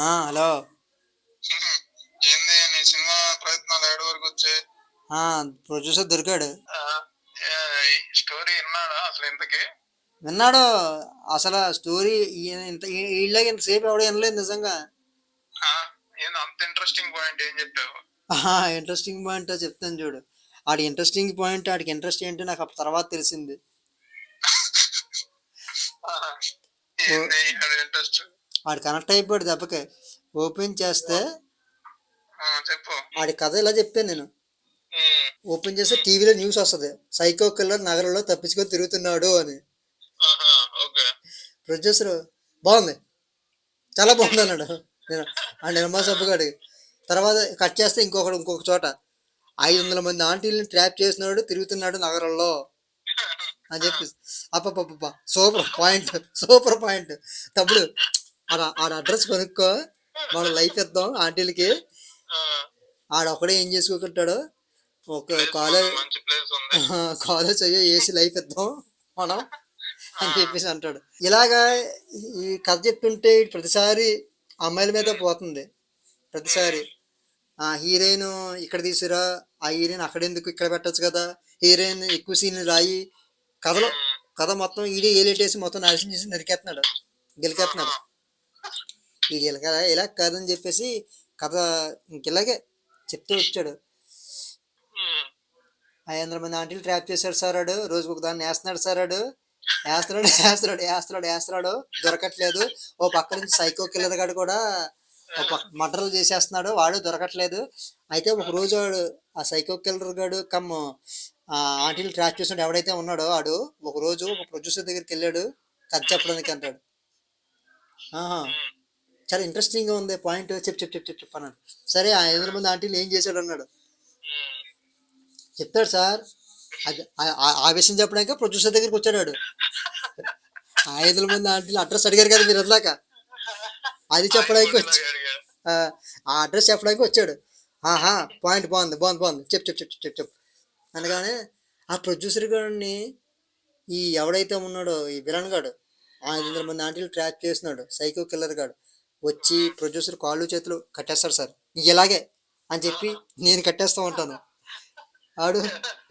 ఆ, హలో. ఏంది నీ సినిమా ప్రయత్నాలు ఏడు వరకు వచ్చాయి? ఆ, ప్రొడ్యూసర్ దొరికాడు. స్టోరీ విన్నాడా అసలు ఇంతకి? విన్నాడు. అసలు స్టోరీ ఇంత వీళ్ళకి ఇంతసేపు ఎవడో వినలేదు నిజంగా. అంత ఇంట్రెస్టింగ్ పాయింట్ ఏం చెప్పావు? ఇంట్రెస్టింగ్ పాయింట్ చెప్తాను చూడు. ఆడి ఇంట్రెస్టింగ్ పాయింట్ ఆడికి ఇంట్రెస్ట్ ఏంటో నాకు అప్పుడు తర్వాత తెలిసింది. ఇంట్రెస్ట్ ఆడు కనెక్ట్ అయిపోయాడు దెబ్బకి. ఓపెన్ చేస్తే చెప్పు. ఆడి కథ ఇలా చెప్పాను నేను. ఓపెన్ చేస్తే టీవీలో న్యూస్ వస్తుంది. సైకో కిల్లర్ నగరంలో తప్పించుకొని తిరుగుతున్నాడు అని. ప్రొడ్యూసర్ బాగుంది. చాలా బాగుంది అన్నాడు. నేను ఆ నిర్మా సబ్బుగాడి తర్వాత కట్ చేస్తే ఇంకొకడు ఇంకొక చోట. ఐదు వందల మంది ఆంటీలను ట్రాప్ చేసినాడు తిరుగుతున్నాడు నగరంలో అని చెప్పి అప్పపప్ప సూపర్ పాయింట్. Super point. తప్పుడు ఆడ ఆడ అడ్రస్ కొనుక్కో. మన లైఫ్ ఇద్దాం ఆంటీలకి. ఆడ ఒకడే ఏం చేసుకుంటాడో ఒక కాలేజ్. కాలేజ్ అయ్యో ఏసీ లైఫ్ ఇద్దాం మనం అని చెప్పేసి అంటాడు. ఇలాగా ఈ కథ చెప్తుంటే ప్రతిసారి అమ్మాయిల మీద పోతుంది. ప్రతిసారి. ఆ హీరోయిన్ ఇక్కడ తీసుకురా ఆ హీరోయిన్ అక్కడ ఎందుకు ఇక్కడ పెట్టొచ్చు కదా? హీరోయిన్ ఎక్కువ సీన్లు రాయి. కథలో కథ మొత్తం ఈడే ఏలేటేసి మొత్తం నాశనం చేసి నరికేస్తున్నాడు గెలికేస్తున్నాడు ఇది ఇలా ఇలా కాదని చెప్పేసి కథ ఇంకిలాగే చెప్తూ వచ్చాడు. ఐదు మంది ఆంటీలు ట్రాప్ చేశాడు సార్ ఆడు రోజుకు ఒక దాన్ని వేస్తున్నాడు సార్ ఆడు వేస్తున్నాడు వేస్తున్నాడు వేస్తున్నాడు వేస్తున్నాడు దొరకట్లేదు. ఓ పక్క నుంచి సైకో కిల్లర్ గాడు కూడా ఒక పక్క మర్డర్లు చేసేస్తున్నాడు వాడు దొరకట్లేదు. అయితే ఒక రోజు వాడు ఆ సైకో కిల్లర్ గాడు కమ్ ఆ ఆంటీలు ట్రాక్ చేసినాడు ఎవడైతే ఉన్నాడో వాడు ఒక రోజు ఒక ప్రొడ్యూసర్ దగ్గరికి వెళ్ళాడు కథ చెప్పడానికి అంటాడు. ఆహా. చాలా ఇంట్రెస్టింగ్గా ఉంది పాయింట్ చెప్పు చెప్పు చెప్పు చెప్పు అన్నాడు. సరే ఆ ఐదు మంది ఆంటీలు ఏం చేశాడు అన్నాడు. చెప్తాడు సార్ అది ఆ- విషయం చెప్పడానికి ప్రొడ్యూసర్ దగ్గరికి వచ్చాడు. ఆ ఐదు మంది ఆంటీలు అడ్రస్ అడిగారు కదా మీరు వదిలాక అది చెప్పడానికి వచ్చి. ఆ అడ్రస్ చెప్పడానికి వచ్చాడు. ఆహా పాయింట్ బాగుంది బాగుంది బాగుంది. చెప్పు చెప్పు చెప్పు చెప్పు చెప్పు. అనగానే ఆ ప్రొడ్యూసర్ గారిని ఈ ఎవడైతే ఉన్నాడో ఈ విలన్ గాడు ఆ ఐదు వందల మంది ఆంటీలు ట్రాక్ చేస్తున్నాడు సైకో కిల్లర్ గాడు వచ్చి ప్రొడ్యూసర్ కాళ్ళు చేతులు కట్టేస్తాడు సార్ ఇలాగే అని చెప్పి నేను కట్టేస్తూ ఉంటాను ఆడు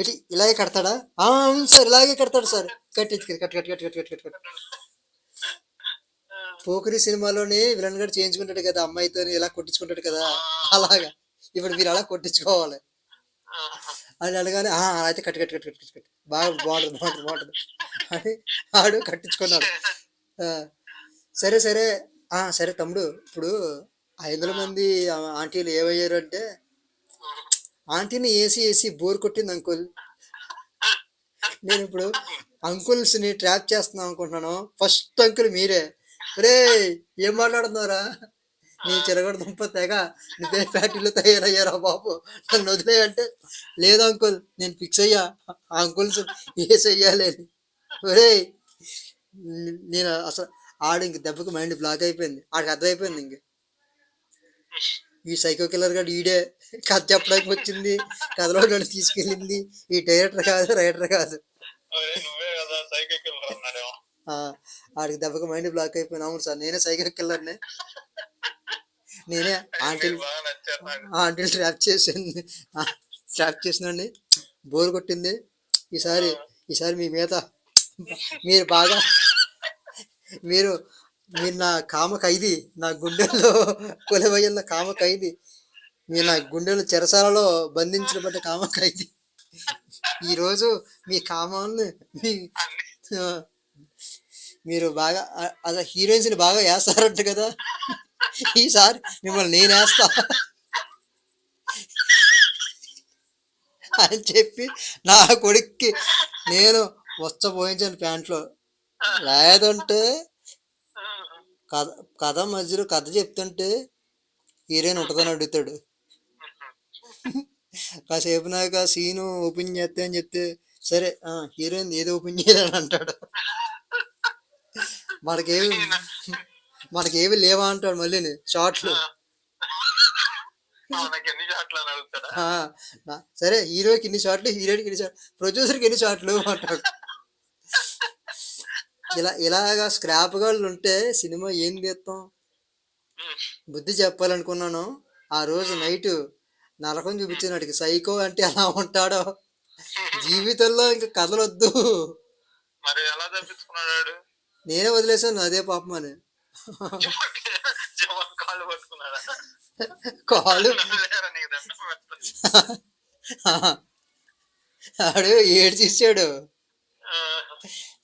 ఇటు ఇలాగే కడతాడా "ఆ, అవును సార్ ఇలాగే కడతాడు సార్ కట్టి cut cut cut cut cut cut cut Pokiri సినిమాలోనే విలన్ గారు చేయించుకుంటాడు కదా అమ్మాయితో ఇలా కొట్టించుకుంటాడు కదా అలాగా ఇప్పుడు మీరు అలా కొట్టించుకోవాలి అని అనగానే "ఆ, అలా అయితే కట్టి కట్టి కట్టి కట్టి కట్టి బాగా బాగుంటుంది బాగుంటుంది బాగుంటుంది అని ఆడు కట్టించుకున్నాడు. సరే సరే. సరే తమ్ముడు ఇప్పుడు ఐదు మంది ఆంటీలు ఏమయ్యారు అంటే ఆంటీని ఏసీ ఏసీ బోర్ కొట్టింది అంకుల్. నేను ఇప్పుడు అంకుల్స్ని ట్రాప్ చేస్తున్నాం అనుకుంటున్నాను. ఫస్ట్ అంకుల్ మీరే. రే ఏం మాట్లాడుతున్నారా నీ చిరగడ దుంప తెగ నువ్వే ఫ్యాక్టరీలో తయారయ్యారా బాబు? నన్ను వదిలే అంటే లేదు అంకుల్ నేను ఫిక్స్ అయ్యా. ఆ అంకుల్స్ అని ఒరే నేను అసలు ఆడు ఇంక దెబ్బకి మైండ్ బ్లాక్ అయిపోయింది. ఆడికి అర్థమైపోయింది ఇంక. ఈ సైకో కిల్లర్ గారు ఈడే కథ చెప్పడానికి వచ్చింది కథలో నన్ను తీసుకెళ్ళింది. ఈ డైరెక్టర్ కాదు రైటర్ కాదు. ఆడికి దెబ్బకి మైండ్ బ్లాక్ అయిపోయింది. అవును సార్ నేనే సైకిల్ కిల్లర్నే నేనే ఆంటీలు నాకు. ఆంటీలు ట్రాప్ చేసింది. ట్రాప్ చేసినండి. బోర్ కొట్టింది. ఈసారి ఈసారి మీ మీద మీరు బాగా మీరు మీరు నా కామ ఖైదీ నా గుండెల్లో కొలవయ్యన్న కామ ఖైదీ మీరు నా గుండెలు చెరసాలలో బంధించబడ్డ కామ ఖైదీ. ఈరోజు మీ కామాన్ని మీ మీరు బాగా అదే హీరోయిన్స్ని బాగా వేస్తారంట కదా. ఈసారి మిమ్మల్ని నేను వేస్తా. అని చెప్పి నా కొడుక్కి నేను వచ్చపోయించాను ప్యాంట్లో. లేదంటే కథ కథ మధ్యలో కథ చెప్తుంటే హీరోయిన్ ఉంటుందని అడుగుతాడు. కాసేపు నాక సీను ఓపెన్ చేస్తే అని చెప్తే సరే ఆ, హీరోయిన్ ఏదో ఓపెన్ చేయాలని అంటాడు. మనకేమి మనకేమి లేవా అంటాడు మళ్ళీ షార్ట్లు సరే హీరోకి ఇన్ని షాట్లు హీరోయిన్కి ఇన్ని షాట్లు ప్రొడ్యూసర్కి ఎన్ని షాట్లు అంటాడు. ఇలా ఇలాగా స్క్రాప్ గాళ్ళు ఉంటే సినిమా ఏం తీస్తాం. బుద్ధి చెప్పాలనుకున్నాను. ఆ రోజు నైట్ నరకం చూపించాను వాడికి. సైకో అంటే ఎలా ఉంటాడో జీవితంలో ఇంకా కథలొద్దు. మరి ఎలా తప్పించుకున్నాడు? నేనే వదిలేసాను అదే పాపం అని. పట్టుకున్నాడా? కాలు. ఆడు ఏడు చేసాడు ఆ,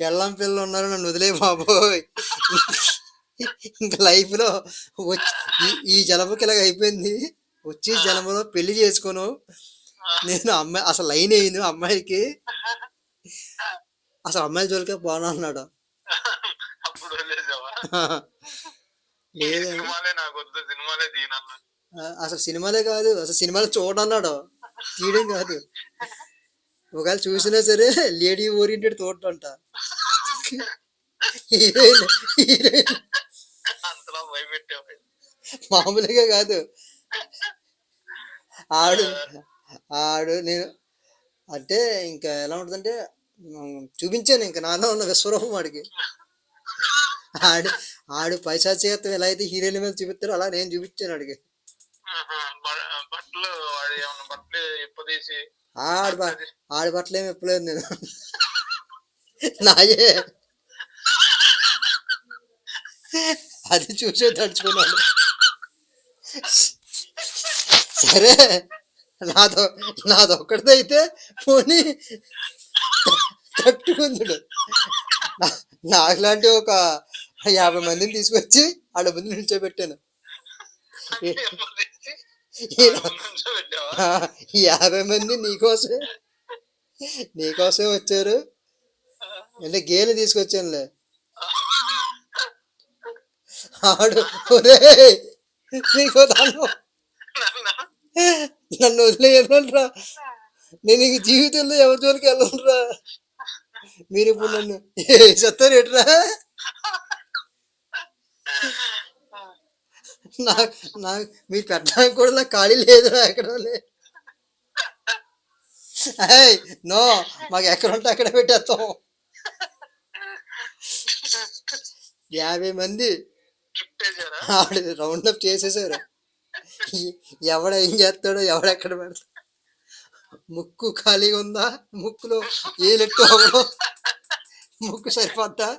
పిల్లం పిల్లలు ఉన్నారు నన్ను వదిలే బాబోయ్. ఇంకా లైఫ్లో వచ్చి ఈ- జలముకి ఇలాగ అయిపోయింది. వచ్చి జలములో పెళ్ళి చేసుకోను. నేను అమ్మాయి అసలు లైన్ అయ్యింది అమ్మాయికి. అసలు అమ్మాయి జోలికే పోను అన్నాడు అప్పుడు వదిలేసావా ఈ లేదు సినిమాలే నాకు వద్దు సినిమాలే దీనన్నా అసలు సినిమాలే కాదు అసలు సినిమాలు చూడన్నాడు తీయడం కాదు. ఒకవేళ చూసినా సరే లేడీ ఓరియంటెడ్ చూడంట హీరోయిన్ హీరోయిన్. అంతలా భయపెట్టావు. మామూలుగా కాదు. ఆడు ఆడు నేను అంటే ఇంకా ఎలా ఉంటుందంటే చూపించాను ఇంకా నాలో ఉన్న విశ్వరూపం వాడికి. ఆడు ఆడు పైశాచికత్వం ఎలా అయితే హీరోయిన్ మీద చూపిస్తారో అలా నేను చూపించాను బట్టలు ఇప్పదీసి ఆడు ఆడి బట్టలు ఏమి ఇప్పలేదు నేను. నాయే. అది చూసే తడుచుకున్నాడు సరే నాదో నాదొక్కడిదైతే పోనీ. తట్టుకుందుడు. నాకులాంటి ఒక యాభై మందిని తీసుకొచ్చి ఆడ ముందు నిల్చోబెట్టాను. యాభై మంది నీకోసమే నీకోసమే వచ్చారు. అంటే గేలు తీసుకొచ్చానులే. ఆడు నీకో దానం నన్ను? వదిలేయరా నేను ఇంక జీవితంలో ఎవరి జోలికి వెళ్ళనురా. మీరు ఇప్పుడు నన్ను చెప్తారు ఎట్రా నా నా మీరు పెట్టడానికి కూడా నాకు ఖాళీ లేదురా ఎక్కడ నో మాకు ఎక్కడ ఉంటే అక్కడ పెట్టేస్తాం. యాభై మంది ఆడు రౌండ్ అప్ చేసేసారు. ఎవడ ఏం చేస్తాడో ఎవడెక్కడ పెడతాడు ముక్కు ఖాళీగా ఉందా? ముక్కులో ఏలెట్టు అవ్వడం ముక్కు సరిపోద్దా?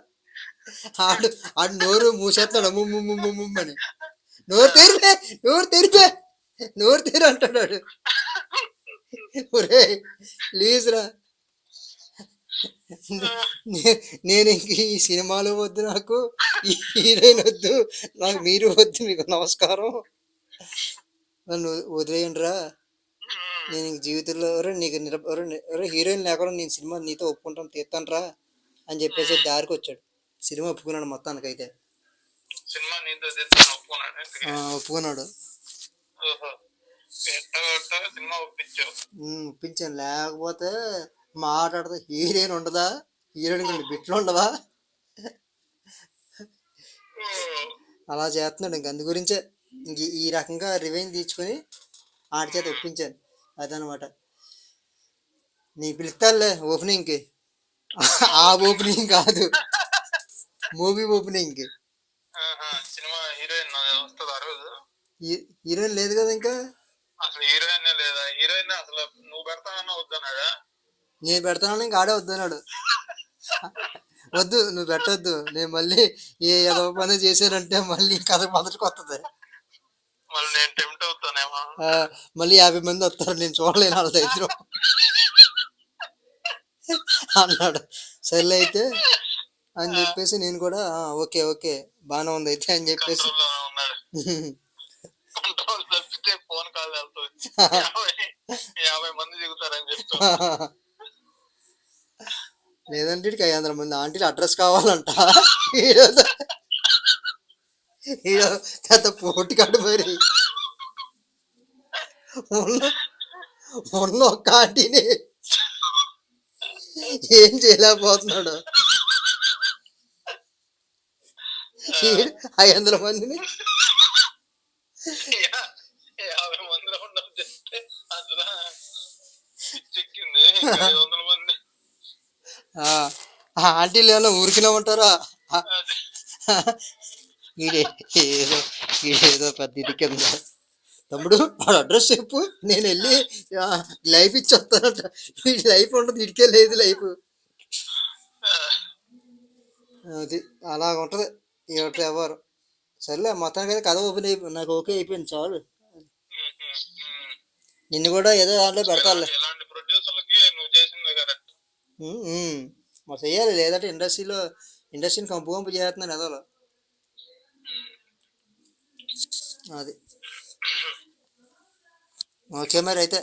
ఆడు ఆడు నోరు మూసేస్తాడు ముమ్ము ముమ్ము ముమ్ము అని. నోరు తెరిపే నోరు తెరిపే. నోరు తెరి అంటాడు ఆడు. ఒరే ప్లీజ్ రా. నేను ఇంక ఈ సినిమాలు వద్దు నాకు. హీరోయిన్ వద్దు. నాకు మీరు వద్దు మీకు నమస్కారం. నన్ను వదిలేయండి రా. నేను ఇంక జీవితంలో ఎవరో నీకు నిర ఎవరో ని- ఎవరో హీరోయిన్ లేకుండా నేను సినిమా నీతో ఒప్పుకుంటాను తీస్తాను రా అని చెప్పేసి దారికి వచ్చాడు. సినిమా ఒప్పుకున్నాడు మొత్తానికైతే. సినిమా నీతో ఒప్పుకున్నాడు. ఒప్పించాను. లేకపోతే మాట్లాడితే హీరోయిన్ ఉండదా? హీరోయిన్ కొన్ని బిట్లు ఉండవా? అలా చేస్తున్నాడు. ఇంక అందు గురించే ఇంక ఈ- ఈ రకంగా రివెంజ్ తీసుకొని ఆడి చేత ఒప్పించాను. అదనమాట. నీ పిలుస్తాలే ఓపెనింగ్కి ఆ ఓపెనింగ్ కాదు. మూవీ ఓపెనింగ్కి ఆహా, సినిమా హీరోయిన్ వస్తుంది ఆ రోజు హీరోయిన్ లేదు కదా ఇంకా? అసలు హీరోయిన్ లేదా? హీరోయిన్ అసలు నువ్వు పెడతానన్నా వద్దన్నాడా నేను పెడతానని ఇంకా ఆడే వద్దన్నాడు వద్దు నువ్వు పెట్టొద్దు. నేను మళ్ళీ ఏ ఏదో పని చేశానంటే మళ్ళీ కథ మొదటికి వస్తుంది మళ్ళీ నేను టెంప్ట్ అవుతానేమో. ఆ, మళ్ళీ యాభై మంది వస్తారు. నేను చూడలేను వాళ్ళ దగ్గర. అన్నాడు. సర్లే అయితే అని చెప్పేసి నేను కూడా "ఆ, ఓకే ఓకే బాగానే ఉంది అయితే అని చెప్పేసి. యాభై మంది దిగుతారని చెప్తా లేదంటే ఐదు వందల మంది ఆంటీలు అడ్రస్ కావాలంట. పెద్ద పోటీ కాడు మరి. ఉన్న ఒక్క ఆంటీని ఏం చేయలేకపోతున్నాడు. ఐదు వందల మందిని ఆంటీలు ఏమన్నా ఊరికినే ఉంటారా? ఆ, అదే. ఈడే ఏదో ఈడేదో పెద్ద ఇది కింద. తమ్ముడు వాడు అడ్రస్ చెప్పు. నేను వెళ్ళి లైఫ్ ఇచ్చి వస్తానంట ఈ లైఫ్ ఉండదు ఇడికే లేదు లైఫ్. అది అలాగ ఉంటుంది. ఏమిటి ఎవరు? సర్లే మొత్తానికి కథ ఓపెన్ అయిపోయింది నాకు ఓకే అయిపోయింది చాలు. నిన్ను కూడా ఏదో దాంట్లో పెడతాలే మరి చెయ్యాలి లేదంటే ఇండస్ట్రీలో ఇండస్ట్రీని కంపు కంపు చేస్తున్నాను ఎదోలో అది. ఓకే మరి అయితే.